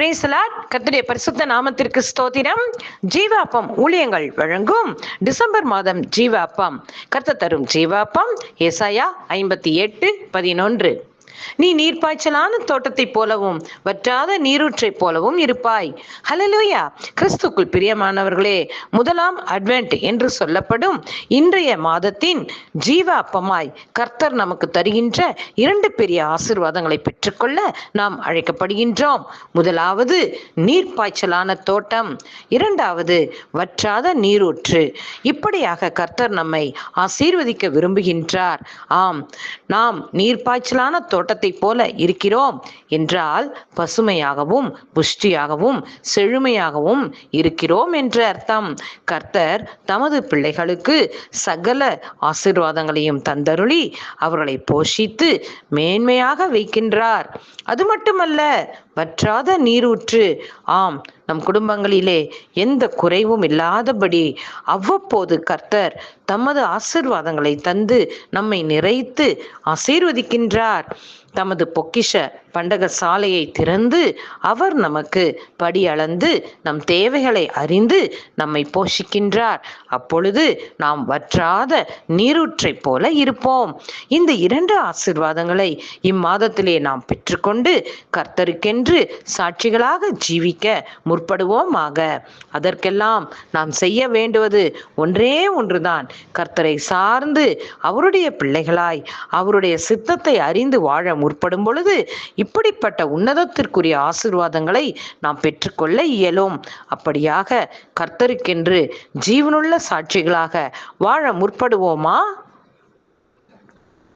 பிரேசலாட் கர்த்தருடைய பரிசுத்த நாமத்திற்கு ஸ்தோத்திரம். ஜீவாப்பம் ஊழியங்கள் வழங்கும் டிசம்பர் மாதம் ஜீவாப்பம். கர்த்த தரும் ஜீவாப்பம் ஏசாயா ஐம்பத்தி எட்டு பதினொன்று. நீ நீர்ப்பாய்ச்சலான தோட்டத்தை போலவும் வற்றாத நீரூற்றைப் போலவும் இருப்பாய். ஹலலூயா கிறிஸ்துக்குள் பிரியமானவர்களே முதலாம் அட்வென்ட் என்று சொல்லப்படும் இன்றைய மாதத்தின் ஜீவ அப்பமாய் கர்த்தர் நமக்கு தருகின்ற இரண்டு பெரிய ஆசிர்வாதங்களை பெற்றுக்கொள்ள நாம் அழைக்கப்படுகின்றோம். முதலாவது நீர்ப்பாய்ச்சலான தோட்டம் இரண்டாவது வற்றாத நீரூற்று. இப்படியாக கர்த்தர் நம்மை ஆசீர்வதிக்க விரும்புகின்றார். ஆம் நாம் நீர்ப்பாய்ச்சலான தோட்டத்தைப் போல இருக்கிறோம் என்றால் பசுமையாகவும் புஷ்டியாகவும் செழுமையாகவும் இருக்கிறோம் என்று அர்த்தம். கர்த்தர் தமது பிள்ளைகளுக்கு சகல ஆசீர்வாதங்களையும் தந்தருளி அவர்களை போஷித்து மேன்மையாக வைக்கின்றார். அது மட்டுமல்ல வற்றாத நீரூற்று. ஆம் நம் குடும்பங்களிலே எந்த குறைவும் இல்லாதபடி அவ்வப்போது கர்த்தர் தமது ஆசிர்வாதங்களை தந்து நம்மை நிறைத்து ஆசீர்வதிக்கின்றார். தமது பொக்கிஷ பண்டக சாலையை திறந்து அவர் நமக்கு படி அளந்து நம் தேவைகளை அறிந்து நம்மை போஷிக்கின்றார். அப்பொழுது நாம் வற்றாத நீரூற்றைப் போல இருப்போம். இந்த இரண்டு ஆசிர்வாதங்களை இம்மாதத்திலே நாம் பெற்றுக்கொண்டு கர்த்தருக்கென்று சாட்சிகளாக ஜீவிக்க முற்படுவோமாக. அதற்கெல்லாம் நாம் செய்ய வேண்டுவது ஒன்றே ஒன்றுதான். கர்த்தரை சார்ந்து அவருடைய பிள்ளைகளாய் அவருடைய சித்தத்தை அறிந்து வாழ முற்படும் பொழுது இப்படிப்பட்ட உன்னதத்திற்குரிய ஆசிர்வாதங்களை நாம் பெற்றுக்கொள்ள இயலும். அப்படியாக கர்த்தருக்கென்று ஜீவனுள்ள சாட்சிகளாக வாழ முற்படுவோமா?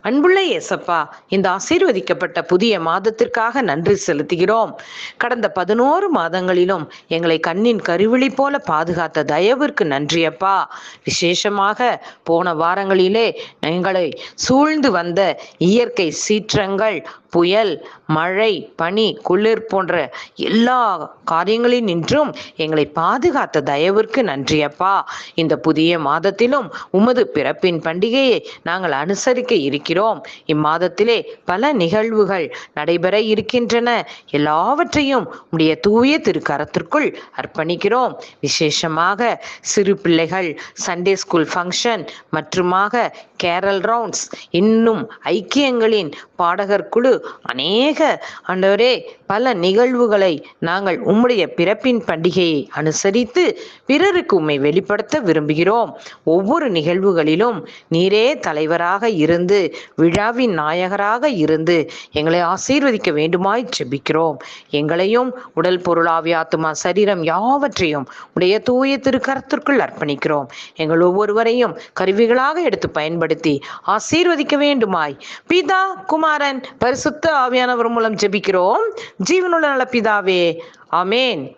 அன்புள்ள இயேசப்பா இந்த ஆசீர்வதிக்கப்பட்ட புதிய மாதத்திற்காக நன்றி செலுத்துகிறோம். கடந்த பதினோரு மாதங்களிலும் எங்களை கண்ணின் கருவிழி போல பாதுகாத்த தயவிற்கு நன்றியப்பா. விசேஷமாக போன வாரங்களிலே எங்களை சூழ்ந்து வந்த இயற்கை சீற்றங்கள் புயல் மழை பனி குளிர் போன்ற எல்லா காரியங்களில் நின்றும் எங்களை பாதுகாத்த தயவிற்கு நன்றியப்பா. இந்த புதிய மாதத்திலும் உமது பிறப்பின் பண்டிகையை நாங்கள் அனுசரிக்க இருக்கிறோம். இம்மாதத்திலே பல நிகழ்வுகள் நடைபெற இருக்கின்றன. எல்லாவற்றையும் உடைய தூய திருக்கரத்திற்குள் அர்ப்பணிக்கிறோம். விசேஷமாக சிறு பிள்ளைகள் சண்டே ஸ்கூல் ஃபங்க்ஷன் மற்றுமாக கேரல் ரவுண்ட்ஸ் இன்னும் ஐக்கியங்களின் பாடகர் குழு. அநேக ஆண்டவரே பல நிகழ்வுகளை நாங்கள் உம்முடைய பிறப்பின் பண்டிகையை அனுசரித்து பிறருக்கு உம்மை வெளிப்படுத்த விரும்புகிறோம். ஒவ்வொரு நிகழ்வுகளிலும் நீரே தலைவராக இருந்து விழாவின் நாயகராக இருந்து எங்களை ஆசீர்வதிக்க வேண்டுமாய் ஜெபிக்கிறோம். எங்களையும் உடல் பொருளாவி ஆத்துமா சரீரம் யாவற்றையும் உடைய தூய திருக்கரத்திற்குள் அர்ப்பணிக்கிறோம். எங்கள் ஒவ்வொருவரையும் கருவிகளாக எடுத்து பயன்படுத்தி ஆசீர்வதிக்க வேண்டுமாய். பிதா குமாரன் பரிசுத்த ஆவியானவர் மூலம் ஜெபிக்கிறோம். ஜீவனுள்ள நல்ல பிதாவே ஆமேன்.